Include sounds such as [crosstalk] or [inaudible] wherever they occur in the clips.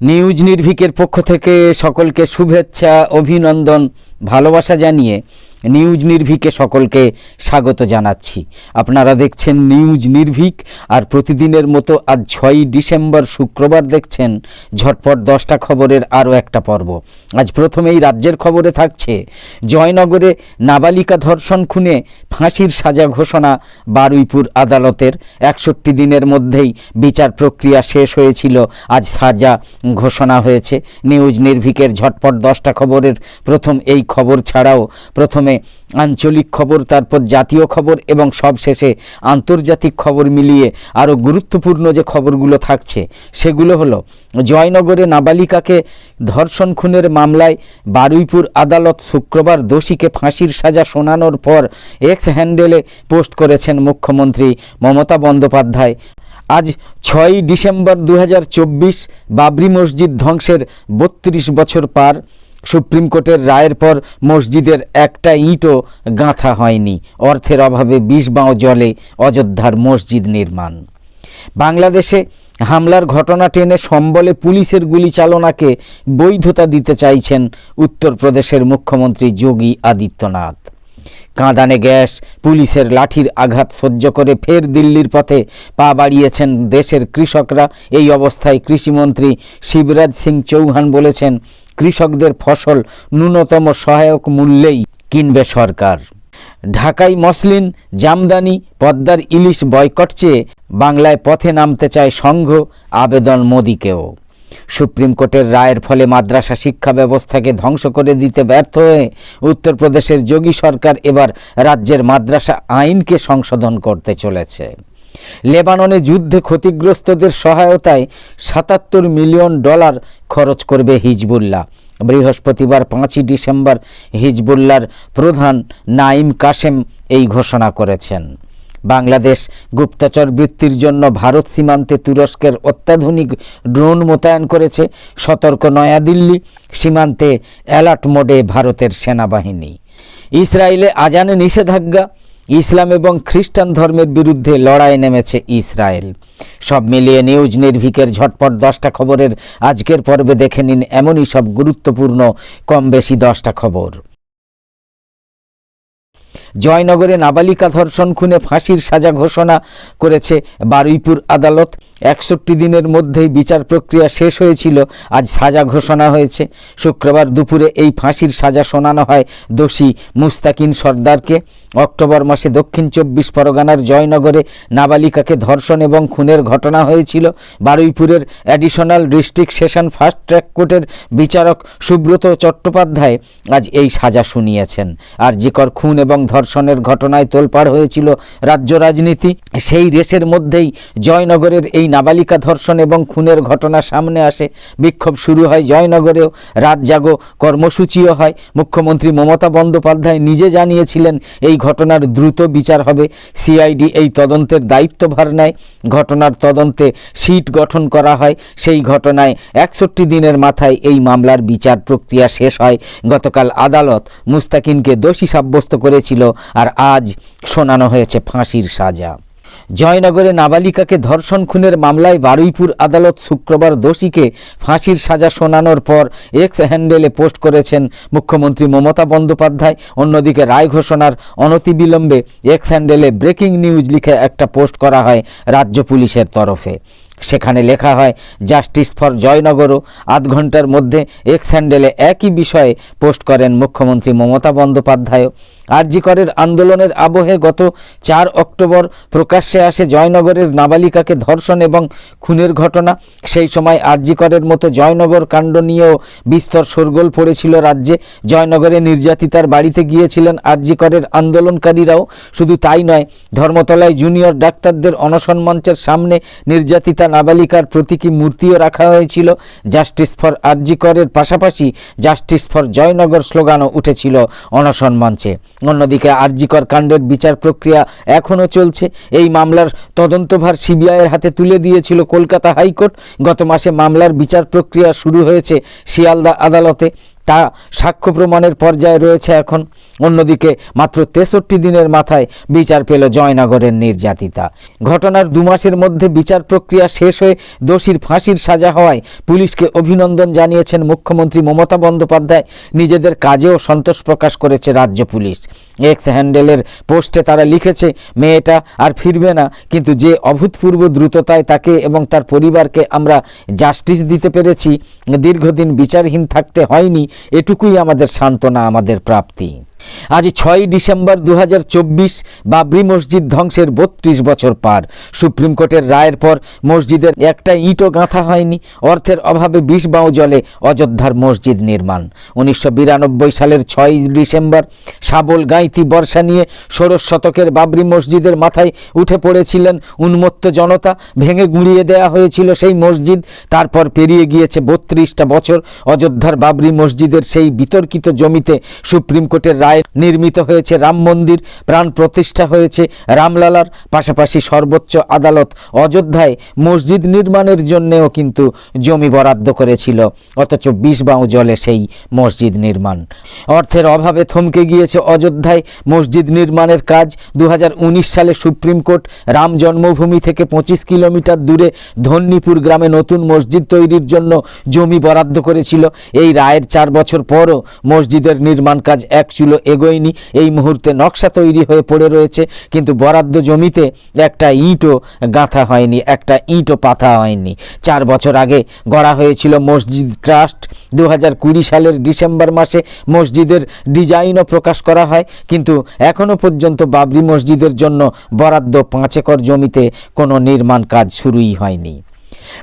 News নির্ভিকের পক্ষ থেকে সকলকে শুভেচ্ছা অভিনন্দন ভালোবাসা জানিয়ে নিউজ নির্ভিকে সকলকে স্বাগত জানাচ্ছি। আপনারা দেখছেন নিউজ নির্ভিক, আর প্রতিদিনের মতো আজ ছয়ই ডিসেম্বর শুক্রবার দেখছেন ঝটপট দশটা খবরের আরও একটা পর্ব। আজ প্রথমেই রাজ্যের খবরে থাকছে, জয়নগরে নাবালিকা ধর্ষণ খুনে ফাঁসির সাজা ঘোষণা বারুইপুর আদালতের। একষট্টি দিনের মধ্যেই বিচার প্রক্রিয়া শেষ হয়েছিল, আজ সাজা ঘোষণা হয়েছে। নিউজ নির্ভিকের ঝটপট দশটা খবরের প্রথম এই খবর ছাড়াও প্রথমে আঞ্চলিক খবর, তারপর জাতীয় খবর এবং সবশেষে আন্তর্জাতিক খবর মিলিয়ে আরও গুরুত্বপূর্ণ যে খবরগুলো থাকছে, সেগুলো হলো, জয়নগরে নাবালিকাকে ধর্ষণ খুনের মামলায় বারুইপুর আদালত শুক্রবার দোষীকে ফাঁসির সাজা শোনানোর পর এক্স হ্যান্ডেলে পোস্ট করেছেন মুখ্যমন্ত্রী মমতা বন্দ্যোপাধ্যায়। আজ ছয়ই ডিসেম্বর দু হাজার চব্বিশ বাবরি মসজিদ ধ্বংসের বত্রিশ বছর পার সুপ্রিম কোর্টের রায়ের পর মসজিদের একটা ইঁটও গাঁথা হয়নি। অর্থের অভাবে বিষ বাঁও জলে অযোধ্যার মসজিদ নির্মাণ। বাংলাদেশে হামলার ঘটনা টেনে সম্বলে পুলিশের গুলি চালনাকে বৈধতা দিতে চাইছেন উত্তরপ্রদেশের মুখ্যমন্ত্রী যোগী আদিত্যনাথ। কাঁদানে গ্যাস, পুলিশের লাঠির আঘাত সহ্য করে ফের দিল্লির পথে পা বাড়িয়েছেন দেশের কৃষকরা। এই অবস্থায় কৃষিমন্ত্রী শিবরাজ সিং চৌহান বলেছেন কৃষকদের ফসল ন্যূনতম সহায়ক মূল্যেই কিনবে সরকার। ঢাকাই মসলিন, জামদানি, পদ্মার ইলিশ বয়কট চেয়ে বাংলায় পথে নামতে চায় সংঘ, আবেদন মোদিকেও। সুপ্রিম কোর্টের রায়ের ফলে মাদ্রাসা শিক্ষা ব্যবস্থাকে ধ্বংস করে দিতে ব্যর্থ হয়ে উত্তরপ্রদেশের যোগী সরকার এবার রাজ্যের মাদ্রাসা আইনকে সংশোধন করতে চলেছে। লেবাননে যুদ্ধে ক্ষতিগ্রস্তদের সহায়তায় সাতাত্তর মিলিয়ন ডলার খরচ করবে হিজবুল্লাহ। বৃহস্পতিবার পাঁচই ডিসেম্বর হিজবুল্লার প্রধান নাইম কাসেম এই ঘোষণা করেছেন। বাংলাদেশ গুপ্তচর বৃত্তির জন্য ভারত সীমান্তে তুরস্কের অত্যাধুনিক ড্রোন মোতায়েন করেছে। সতর্ক নয়াদিল্লি সীমান্তে অ্যালার্ট মোডে ভারতের সেনাবাহিনী। ইসরায়েলে আজানে নিষেধাজ্ঞা। ইসলাম এবং খ্রিস্টান ধর্মের বিরুদ্ধে লড়াই নেমেছে ইসরায়েল। সব মিলিয়ে নিউজ নির্ভিকের ঝটপট দশটা খবরের আজকের পর্বে দেখে নিন এমনই সব গুরুত্বপূর্ণ, কম বেশি দশটা খবর। জয়নগরে নাবালিকা ধর্ষণ খুনে ফাঁসির সাজা ঘোষণা করেছে বারুইপুর আদালত। একষট্টি দিনের মধ্যেই বিচার প্রক্রিয়া শেষ হয়েছিল, আজ সাজা ঘোষণা হয়েছে। শুক্রবার দুপুরে এই ফাঁসির সাজা শোনানো হয় দোষী মুস্তাকিন সর্দারকে। অক্টোবর মাসে দক্ষিণ চব্বিশ পরগনার জয়নগরে নাবালিকাকে ধর্ষণ এবং খুনের ঘটনা হয়েছিল। বারুইপুরের additional district session fast track কোর্টের বিচারক সুব্রত চট্টোপাধ্যায় আজ এই সাজা শুনিয়েছেন। আর জিকর খুন এবং ধর্ষণের ঘটনায় তোলপাড় হয়েছিল রাজ্য রাজনীতি। সেই রেসের মধ্যেই জয়নগরের এই নাবালিকা ধর্ষণ এবং খুনের ঘটনা সামনে আসে। বিক্ষোভ শুরু হয় জয়নগরেও। রাত জাগো, কর্মসূচিও হয়। মুখ্যমন্ত্রী মমতা বন্দ্যোপাধ্যায় নিজে জানিয়েছিলেন, এই ঘটনার দ্রুত বিচার হবে। সিআইডি এই তদন্তের দায়িত্বভার নেয়। ঘটনার তদন্তে সিট গঠন করা হয়। সেই ঘটনায় একষট্টি দিনের মাথায় এই মামলার বিচার প্রক্রিয়া শেষ হয়। গতকাল আদালত মুস্তাকিনকে দোষী সাব্যস্ত করেছিল আর আজ শোনানো হয়েছে ফাঁসির সাজা। জয়নগরে নাবালিকাকে ধর্ষণ খুনের মামলায় বারুইপুর আদালত শুক্রবার দোষীকে ফাঁসির সাজা শোনানোর পর এক্স হ্যান্ডেলে পোস্ট করেছেন মুখ্যমন্ত্রী মমতা বন্দ্যোপাধ্যায়। অন্যদিকে রায় ঘোষণার অনতিবিলম্বে এক্স হ্যান্ডেলে ব্রেকিং নিউজ লিখে একটা পোস্ট করা হয় রাজ্য পুলিশের তরফে। সেখানে লেখা হয়, জাস্টিস ফর জয়নগরও আধ ঘণ্টার মধ্যে এক্স হ্যান্ডেলে একই বিষয়ে পোস্ট করেন মুখ্যমন্ত্রী মমতা বন্দ্যোপাধ্যায়ও। আরজিকরের আন্দোলনের আবহে গত চার অক্টোবর প্রকাশ্যে আসে জয়নগরের নাবালিকাকে ধর্ষণ এবং খুনের ঘটনা। সেই সময় আরজিকরের মতো জয়নগর কাণ্ড নিয়েও বিস্তর শোরগোল পড়েছিল রাজ্যে। জয়নগরে নির্যাতিতার বাড়িতে গিয়েছিলেন আরজিকরের আন্দোলনকারীরাও। শুধু তাই নয়, ধর্মতলায় জুনিয়র ডাক্তারদের অনশন মঞ্চের সামনে নির্যাতিতা নাবালিকার প্রতীকী মূর্তিও রাখা হয়েছিল। জাস্টিস ফর আরজিকরের পাশাপাশি জাস্টিস ফর জয়নগর স্লোগানও উঠেছিল অনশন মঞ্চে। অন্যদিকে আরজিকর কাণ্ডের বিচার প্রক্রিয়া এখনও চলছে। এই মামলার তদন্তভার সিবিআইয়ের হাতে তুলে দিয়েছিল কলকাতা হাইকোর্ট। গত মাসে মামলার বিচার প্রক্রিয়া শুরু হয়েছে শিয়ালদা আদালতে। তা সাক্ষ্য প্রমাণের পর্যায়ে রয়েছে এখন। অন্যদিকে মাত্র তেষট্টি দিনের মাথায় বিচার পেল জয়নগরের নির্যাতিতা। ঘটনার দু মাসের মধ্যে বিচার প্রক্রিয়া শেষ হয়ে দোষীর ফাঁসির সাজা হওয়ায় পুলিশকে অভিনন্দন জানিয়েছেন মুখ্যমন্ত্রী মমতা বন্দ্যোপাধ্যায়। নিজেদের কাজেও সন্তোষ প্রকাশ করেছে রাজ্য পুলিশ। এক্স হ্যান্ডেলের পোস্টে তারা লিখেছে, মেয়েটা আর ফিরবে না, কিন্তু যে অভূতপূর্ব দ্রুততায় তাকে এবং তার পরিবারকে আমরা জাস্টিস দিতে পেরেছি, দীর্ঘদিন বিচারহীন থাকতে হয়নি এটুকুই আমাদের সান্ত্বনা আমাদের প্রাপ্তি। আজ ছয় ডিসেম্বর দু হাজার চব্বিশ বাবরি মসজিদ ধ্বংসের বত্রিশ বছর পার। সুপ্রিম কোর্টের রায়ের পর মসজিদের একটা ইঁটও গাঁথা হয়নি। অর্থের অভাবে বিষ বাউ জলে অযোধ্যার মসজিদ নির্মাণ। উনিশশো বিরানব্বই সালের ছয় ডিসেম্বর সাবল গাঁইতি বর্ষা নিয়ে ষোড়শ শতকের বাবরি মসজিদের মাথায় উঠে পড়েছিলেন উন্মত্ত জনতা। ভেঙে গুঁড়িয়ে দেয়া হয়েছিল সেই মসজিদ। তারপর পেরিয়ে গিয়েছে বত্রিশটা বছর। অযোধ্যার বাবরি মসজিদের সেই বিতর্কিত জমিতে সুপ্রিম কোর্টের রায় নির্মিত হয়েছে, রাম মন্দির প্রাণ প্রতিষ্ঠা হয়েছে, রামলালার পাশাপাশি সর্বোচ্চ আদালত অযোধ্যায় মসজিদ নির্মাণের জন্যেও কিন্তু জমি বরাদ্দ করেছিল, অথচ বিষ বাউ জলে সেই মসজিদ নির্মাণ। অর্থের অভাবে থমকে গিয়েছে অযোধ্যায় মসজিদ নির্মাণের কাজ। দু হাজার উনিশ সালে সুপ্রিম কোর্ট রাম জন্মভূমি থেকে পঁচিশ কিলোমিটার দূরে ধন্যীপুর গ্রামে নতুন মসজিদ তৈরির জন্য জমি বরাদ্দ করেছিল। এই রায়ের চার বছর পরও মসজিদের নির্মাণ কাজ এক চুলো এগোয়নি। এই মুহূর্তে নকশা তৈরি হয়ে পড়ে রয়েছে, কিন্তু বরাদ্দ জমিতে একটা ইঁটও গাঁথা হয়নি, একটা ইঁটও পাতা হয়নি। চার বছর আগে গড়া হয়েছিল মসজিদ ট্রাস্ট। দু হাজার কুড়ি সালের ডিসেম্বর মাসে মসজিদের ডিজাইনও প্রকাশ করা হয়, কিন্তু এখনও পর্যন্ত বাবরি মসজিদের জন্য বরাদ্দ পাঁচ একর জমিতে কোনো নির্মাণ কাজ শুরুই হয়নি।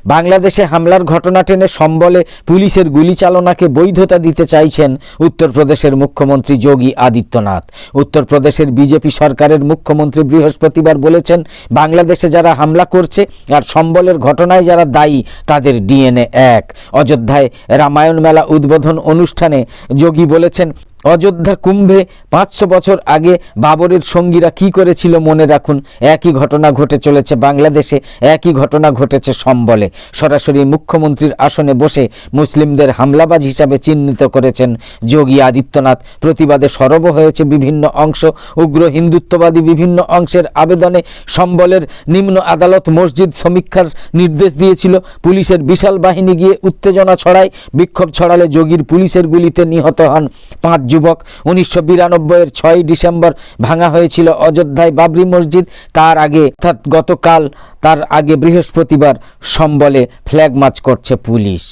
বাংলাদেশে হামলার ঘটনা টেনে সম্বলে পুলিশের গুলিচালনাকে বৈধতা দিতে চাইছেন উত্তরপ্রদেশের মুখ্যমন্ত্রী যোগী আদিত্যনাথ। উত্তরপ্রদেশের বিজেপি সরকারের মুখ্যমন্ত্রী বৃহস্পতিবার বলেছেন, বাংলাদেশে যারা হামলা করছে আর সম্বলের ঘটনায় যারা দায়ী, তাদের ডিএনএ এক। অযোধ্যায় রামায়ণ মেলা উদ্বোধন অনুষ্ঠানে যোগী বলেছেন অযোধ্যা কুম্ভে পাঁচশো বছর আগে বাবরের সঙ্গীরা কি করেছিল মনে রাখুন? একই ঘটনা ঘটে চলেছে বাংলাদেশে, একই ঘটনা ঘটেছে সম্বলে। সরাসরি মুখ্যমন্ত্রীর আসনে বসে মুসলিমদের হামলাবাজ হিসাবে চিহ্নিত করেছেন যোগী আদিত্যনাথ। প্রতিবাদে সরব হয়েছে বিভিন্ন অংশ। উগ্র হিন্দুত্ববাদী বিভিন্ন অংশের আবেদনে সম্বলের নিম্ন আদালত মসজিদ সমীক্ষার নির্দেশ দিয়েছিল। পুলিশের বিশাল বাহিনী গিয়ে উত্তেজনা ছড়ায়। বিক্ষোভ ছড়ালে যোগীর পুলিশের গুলিতে নিহত হন পাঁচ যুবক। উনিশশো বিরানব্বইয়ের ছয় ডিসেম্বর ভাঙা হয়েছিল অযোধ্যায় বাবরি মসজিদ। তার আগে, অর্থাৎ গতকাল তার আগে বৃহস্পতিবার সম্বলে ফ্ল্যাগ মার্চ করছে পুলিশ।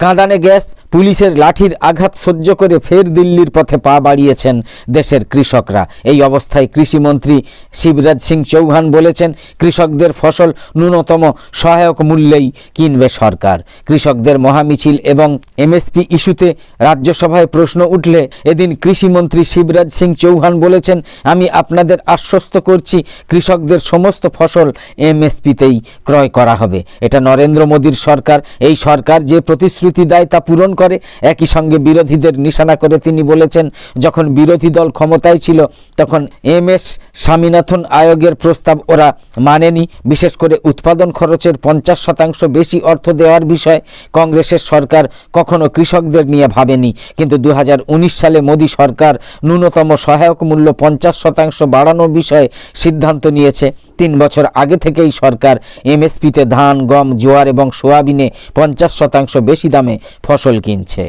কাঁদানে গ্যাস পুলিশের লাঠির আঘাত সহ্য করে ফের দিল্লির পথে পা বাড়িয়েছেন দেশের কৃষকরা। এই অবস্থায় কৃষিমন্ত্রী শিবরাজ সিং চৌহান বলেছেন, কৃষকদের ফসল ন্যূনতম সহায়ক মূল্যেই কিনবে সরকার। কৃষকদের মহামিছিল এবং এমএসপি ইস্যুতে রাজ্যসভায় প্রশ্ন উঠলে এদিন কৃষিমন্ত্রী শিবরাজ সিং চৌহান বলেছেন, আমি আপনাদের আশ্বস্ত করছি, কৃষকদের সমস্ত ফসল এমএসপিতেই ক্রয় করা হবে। এটা নরেন্দ্র মোদীর সরকার। এই সরকার যে প্রতিশ্রুতি দেয় তা পূরণ করে, একই সঙ্গে বিরোধীদের নিশানা করে তিনি বলেছেন, যখন বিরোধী দল ক্ষমতায় ছিল, তখন এম এস স্বামীনাথন আয়োগের প্রস্তাব ওরা মানেনি। বিশেষ করে উৎপাদন খরচের পঞ্চাশ শতাংশ বেশি অর্থ দেওয়ার বিষয়ে কংগ্রেসের সরকার কখনো কৃষকদের নিয়ে ভাবেনি। কিন্তু দু হাজার উনিশ সালে মোদী সরকার ন্যূনতম সহায়ক মূল্য পঞ্চাশ শতাংশ বাড়ানোর বিষয়ে সিদ্ধান্ত নিয়েছে। তিন বছর আগে থেকেই সরকার এমএসপিতে ধান, গম, জোয়ার এবং সোয়াবিনে পঞ্চাশ শতাংশ বেশি দামে ফসল কিনছে।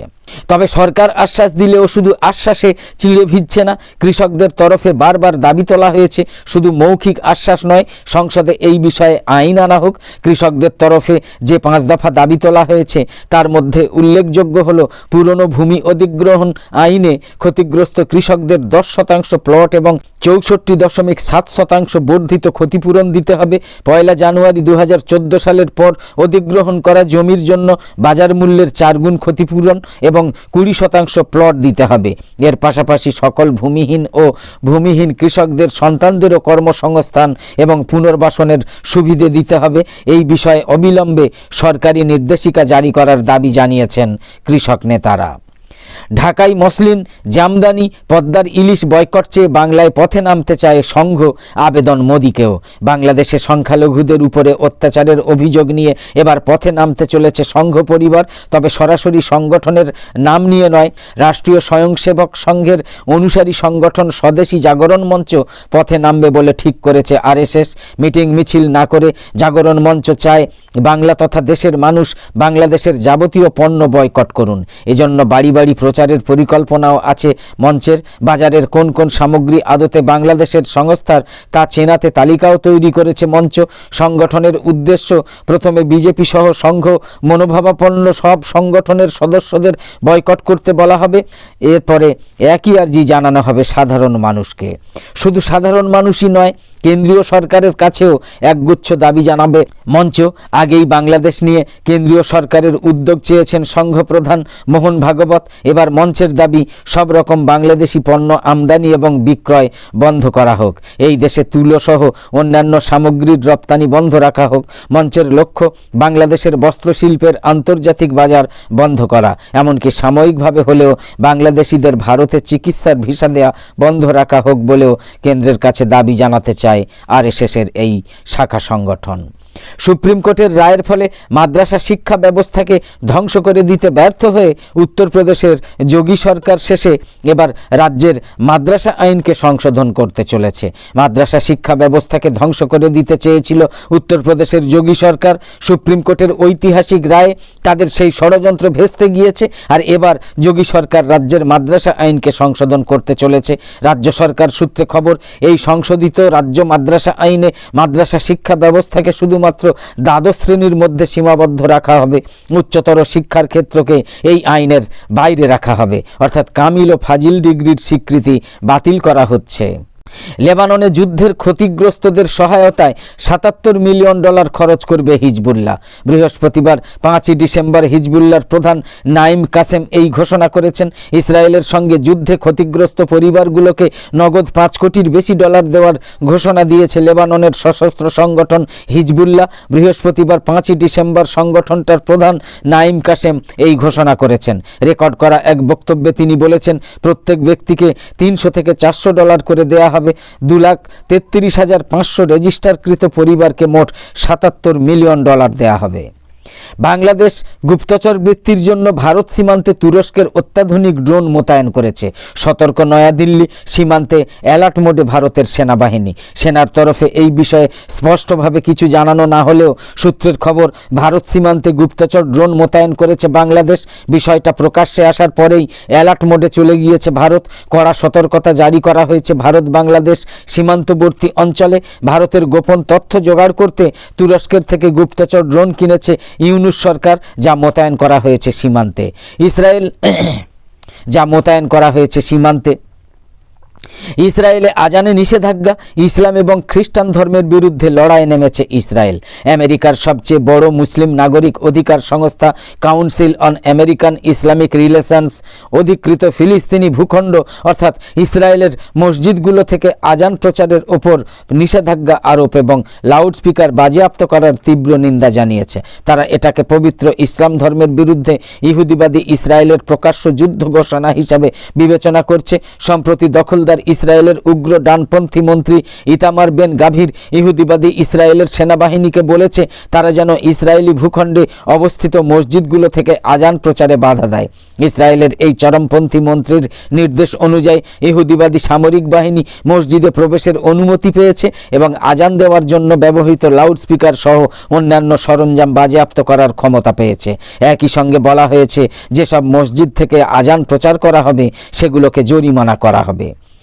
তবে সরকার আশ্বাস দিলেও শুধু আশ্বাসে চিড়ে ভিজছে না, কৃষকদের তরফে বারবার দাবি তোলা হয়েছে, শুধু মৌখিক আশ্বাস নয়, সংসদে এই বিষয়ে আইন আনা হোক, কৃষকদের তরফে যে পাঁচ দফা দাবি তোলা হয়েছে, তার মধ্যে উল্লেখযোগ্য হল পুরনো ভূমি অধিগ্রহণ আইনে ক্ষতিগ্রস্ত কৃষকদের দশ শতাংশ প্লট এবং চৌষট্টি দশমিক সাত শতাংশ বর্ধিত ক্ষতিপূরণ দিতে হবে। পয়লা জানুয়ারি দু হাজার চোদ্দ সালের পর অধিগ্রহণ করা জমির জন্য বাজার মূল্যের চারগুণ ক্ষতিপূরণ এবং কুড়ি শতাংশ প্লট দিতে হবে। এর পাশাপাশি সকল ভূমিহীন ও ভূমিহীন কৃষকদের সন্তানদেরও কর্মসংস্থান এবং পুনর্বাসনের সুবিধে দিতে হবে। এই বিষয়ে অবিলম্বে সরকারি নির্দেশিকা জারি করার দাবি জানিয়েছেন কৃষক নেতারা। ঢাকাই মসলিন, জামদানি, পদ্মার ইলিশ বয়কট চেয়ে বাংলায় পথে নামতে চায় সংঘ, আবেদন মোদীকেও। বাংলাদেশে সংখ্যালঘুদের উপরে অত্যাচারের অভিযোগ নিয়ে এবার পথে নামতে চলেছে সংঘ পরিবার, তবে সরাসরি সংগঠনের নাম নিয়ে নয়, রাষ্ট্রীয় স্বয়ংসেবক সংঘের অনুসারী সংগঠন স্বদেশী জাগরণ মঞ্চ পথে নামবে বলে ঠিক করেছে আরএসএস। মিটিং মিছিল না করে জাগরণ মঞ্চ চায় বাংলা তথা দেশের মানুষ, বাংলাদেশের যাবতীয় পণ্য বয়কট করুন। এজন্য বাড়ি বাড়ি প্রচারের পরিকল্পনাও আছে মঞ্চের। বাজারের কোন কোন সামগ্রী আদতে বাংলাদেশের সংস্থার তা চেনাতে তালিকাও তৈরি করেছে মঞ্চ। সংগঠনের উদ্দেশ্য, প্রথমে বিজেপি সহ সংঘ মনোভাবাপন্ন সব সংগঠনের সদস্যদের বয়কট করতে বলা হবে। এরপরে একই আর্জি জানানো হবে সাধারণ মানুষকে। শুধু সাধারণ মানুষই নয় কেন্দ্রীয় সরকারের কাছেও একগুচ্ছ দাবি জানাবে। মঞ্চ, আগেই বাংলাদেশ নিয়ে কেন্দ্রীয় সরকারের উদ্যোগ চেয়েছেন সংঘ প্রধান মোহন ভাগবত। এবার মঞ্চের দাবি, সব রকম বাংলাদেশি পণ্য আমদানি এবং বিক্রয় বন্ধ করা হোক। এই দেশে তুলোসহ অন্যান্য সামগ্রীর রপ্তানি বন্ধ রাখা হোক। মঞ্চের লক্ষ্য, বাংলাদেশের বস্ত্রশিল্পের আন্তর্জাতিক বাজার বন্ধ করা। এমনকি সাময়িকভাবে হলেও বাংলাদেশিদের ভারতে চিকিৎসার ভিসা দেওয়া বন্ধ রাখা হোক বলেও কেন্দ্রের কাছে দাবি জানাতে চায়। আরএসএসের এই শাখা সংগঠন। সুপ্রিম কোর্টের রায়ের ফলে মাদ্রাসা শিক্ষা ব্যবস্থাকে ধ্বংস করে দিতে ব্যর্থ হয়ে উত্তরপ্রদেশের যোগী সরকার শেষে এবার রাজ্যের মাদ্রাসা আইনকে সংশোধন করতে চলেছে। মাদ্রাসা শিক্ষা ব্যবস্থাকে ধ্বংস করে দিতে চেয়েছিল উত্তরপ্রদেশের যোগী সরকার। সুপ্রিম কোর্টের ঐতিহাসিক রায়ে তাদের সেই ষড়যন্ত্র ভেস্তে গিয়েছে আর এবার যোগী সরকার রাজ্যের মাদ্রাসা আইনকে সংশোধন করতে চলেছে। রাজ্য সরকার সূত্রে খবর, এই সংশোধিত রাজ্য মাদ্রাসা আইনে মাদ্রাসা শিক্ষা ব্যবস্থাকে শুধুমাত্র দ্বাদশ শ্রেণির মধ্যে সীমাবদ্ধ রাখা হবে। উচ্চতর শিক্ষার ক্ষেত্রকে এই আইনের বাইরে রাখা হবে। অর্থাৎ কামিল ও ফাজিল ডিগ্রির স্বীকৃতি বাতিল করা হচ্ছে। লেবাননে যুদ্ধের ক্ষতিগ্রস্তদের সহায়তায় সাতাত্তর মিলিয়ন ডলার খরচ করবে হিজবুল্লাহ। বৃহস্পতিবার পাঁচই ডিসেম্বর হিজবুল্লার প্রধান নাইম কাসেম এই ঘোষণা করেছেন, ইসরায়েলের সঙ্গে যুদ্ধে ক্ষতিগ্রস্ত পরিবারগুলোকে নগদ পাঁচ কোটির বেশি ডলার দেওয়ার ঘোষণা দিয়েছে লেবাননের সশস্ত্র সংগঠন হিজবুল্লাহ। বৃহস্পতিবার পাঁচই ডিসেম্বর সংগঠনটার প্রধান নাইম কাসেম এই ঘোষণা করেছেন। রেকর্ড করা এক বক্তব্যে তিনি বলেছেন, প্রত্যেক ব্যক্তিকে তিনশো থেকে চারশো ডলার করে দেয়া হবে দু লাখ তেত্রিশ হাজার পাঁচশো রেজিস্টারকৃত পরিবারকে মোট সাতাত্তর মিলিয়ন ডলার দেয়া হবে। বাংলাদেশ গুপ্তচর বৃত্তির জন্য ভারত সীমান্তে তুরস্কের অত্যাধুনিক ড্রোন মোতায়েন করেছে। সতর্ক নয়াদিল্লি সীমান্তে অ্যালার্ট মোডে ভারতের সেনাবাহিনী। সেনার তরফে এই বিষয়ে স্পষ্টভাবে কিছু জানানো না হলেও সূত্রের খবর, ভারত সীমান্তে গুপ্তচর ড্রোন মোতায়েন করেছে বাংলাদেশ। বিষয়টা প্রকাশ্যে আসার পরেই অ্যালার্ট মোডে চলে গিয়েছে ভারত। কড়া সতর্কতা জারি করা হয়েছে ভারত বাংলাদেশ সীমান্তবর্তী অঞ্চলে। ভারতের গোপন তথ্য জোগাড় করতে তুরস্কের থেকে গুপ্তচর ড্রোন কিনেছে ইউনুস সরকার যা মোতায়েন করা হয়েছে সীমান্তে। ইসরায়েল [clears throat] যা মোতায়েন করা হয়েছে সীমান্তে ইসরায়েলে আজানে নিষেধাজ্ঞা, ইসলাম এবং খ্রিস্টান ধর্মের বিরুদ্ধে লড়াইয়ে নেমেছে ইসরায়েল। আমেরিকার সবচেয়ে বড় মুসলিম নাগরিক অধিকার সংস্থা council on American Islamic relations, অধিকৃত ফিলিস্তিনি ভূখণ্ড অর্থাৎ ইসরায়েলের মসজিদগুলো থেকে আজান প্রচারের ওপর নিষেধাজ্ঞা আরোপ এবং লাউডস্পিকার বাজেয়াপ্ত করার তীব্র নিন্দা জানিয়েছে। তারা এটাকে পবিত্র ইসলাম ধর্মের বিরুদ্ধে ইহুদিবাদী ইসরায়েলের প্রকাশ্য যুদ্ধ ঘোষণা হিসাবে বিবেচনা করছে। সম্প্রতি দখলদার ইসরায়েলের উগ্র ডানপন্থী মন্ত্রী ইতামার বেন গাভীর ইহুদিবাদী ইসরায়েলের সেনাবাহিনীকে বলেছে, তারা যেন ইসরায়েলি ভূখণ্ডে অবস্থিত মসজিদগুলো থেকে আজান প্রচারে বাধা দেয়। ইসরায়েলের এই চরমপন্থী মন্ত্রীর নির্দেশ অনুযায়ী ইহুদিবাদী সামরিক বাহিনী মসজিদে প্রবেশের অনুমতি পেয়েছে এবং আজান দেওয়ার জন্য ব্যবহৃত লাউডস্পিকার সহ অন্যান্য সরঞ্জাম বাজেয়াপ্ত করার ক্ষমতা পেয়েছে। একই সঙ্গে বলা হয়েছে, যেসব মসজিদ থেকে আজান প্রচার করা হবে, সেগুলোকে জরিমানা করা হবে।